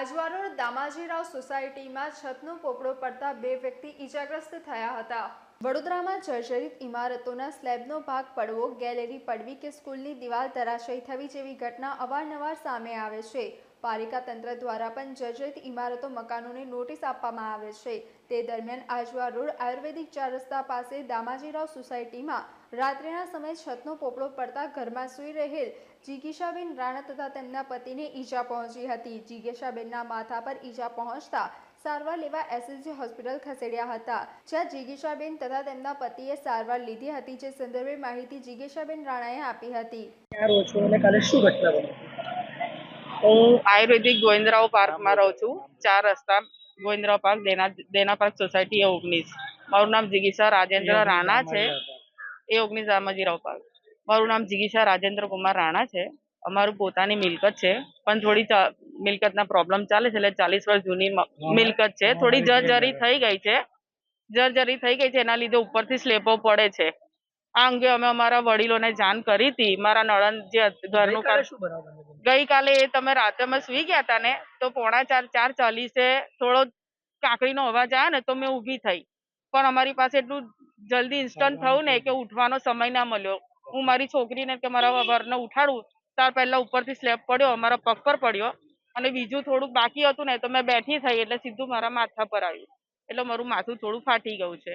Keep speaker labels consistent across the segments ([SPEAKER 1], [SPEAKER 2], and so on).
[SPEAKER 1] આજવારોડ દામાજીરાવ સોસાયટીમાં છતનો પોપડો પડતા બે વ્યક્તિ ઈજાગ્રસ્ત થયા હતા. વડોદરામાં જર્જરિત ઇમારતોના સ્લેબનો ભાગ પડવો, ગેલેરી પડવી કે સ્કૂલની દિવાલ ધરાશયી થવી જેવી ઘટના અવારનવાર સામે આવે છે. પાલિકા તંત્ર દ્વારા પણ જર્જરિત ઇમારતો, મકાનોને નોટિસ આપવામાં આવે છે. તે દરમિયાન આજવા રોડ આયુર્વેદિક ચાર રસ્તા પાસે દામાજીરાવ સોસાયટીમાં રાત્રિના સમયે છતનો પોપડો પડતા ઘરમાં સૂઈ રહેલ જીગીશાબેન રાણા તથા તેમના પતિને ઈજા પહોંચી હતી. જીગીશાબેનના માથા પર ઈજા પહોંચતા સારવાર લેવા એસએસજી હોસ્પિટલ ખસેડ્યા હતા. જ્યાં જીગીશાબેન તથા તેમના પતિએ સારવાર લીધી હતી, જે સંદર્ભે માહિતી જીગીશાબેન રાણાએ આપી હતી.
[SPEAKER 2] હું આયુર્વેદિક ગોવિંદરાવ પાર્કમાં રહું છું. ચાર રસ્તા Govindrao park Dena Dena park society એ ઓગણીસ. મારું નામ જિગીસા રાજેન્દ્ર રાણા છે. એ ઓગણીસ રામાજીરાવ પાર્ક. મારું નામ જિગીસા રાજેન્દ્ર કુમાર રાણા છે. અમારું પોતાની મિલકત છે. પણ થોડી મિલકતના પ્રોબ્લેમ ચાલે છે એટલે ચાલીસ વર્ષ જૂની મિલકત છે. થોડી જર્જરી થઈ ગઈ છે. જર્જરી થઈ ગઈ છે. એના લીધે ઉપરથી સ્લેબો પડે છે. આ અંગે અમે અમારા વડીલોને જાણ કરી હતી. મારા નણંદ જે ઘરનું
[SPEAKER 3] ગઈકાલે
[SPEAKER 2] એ તમે રાતે અમે સુઈ ગયા હતા ને તો પોણા ચાર ચાર ચાલીસે થોડો કાકડીનો અવાજ આવ્યો ને તો મેં ઊભી થઈ. પણ અમારી પાસે એટલું જલ્દી ઇન્સ્ટન્ટ થયું ને કે ઉઠવાનો સમય ના મળ્યો. હું મારી છોકરીને કે મારા વરને ઉઠાડું ત્યાર પહેલા ઉપરથી સ્લેબ પડ્યો અમારા પગ પર પડ્યો અને બીજું થોડુંક બાકી હતું ને તો મેં બેઠી થઈ એટલે સીધું મારા માથા પર આવ્યું. એટલે મારું માથું થોડું ફાટી ગયું છે.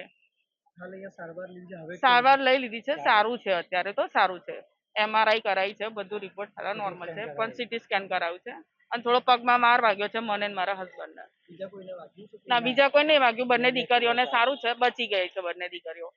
[SPEAKER 3] સારવાર
[SPEAKER 2] લઈ લીધી છે સારું છે અત્યારે તો સારું છે. એમઆરઆઈ કરાવી છે બધું રિપોર્ટ સારા નોર્મલ છે પણ સીટી સ્કેન કરાવ્યું છે. અને થોડો પગમાં માર વાગ્યો છે મને મારા હસબન્ડને
[SPEAKER 3] છે
[SPEAKER 2] ના બીજા કોઈ નહીં વાગ્યું બંને દીકરીઓને સારું છે બચી ગઈ છે બંને દીકરીઓ.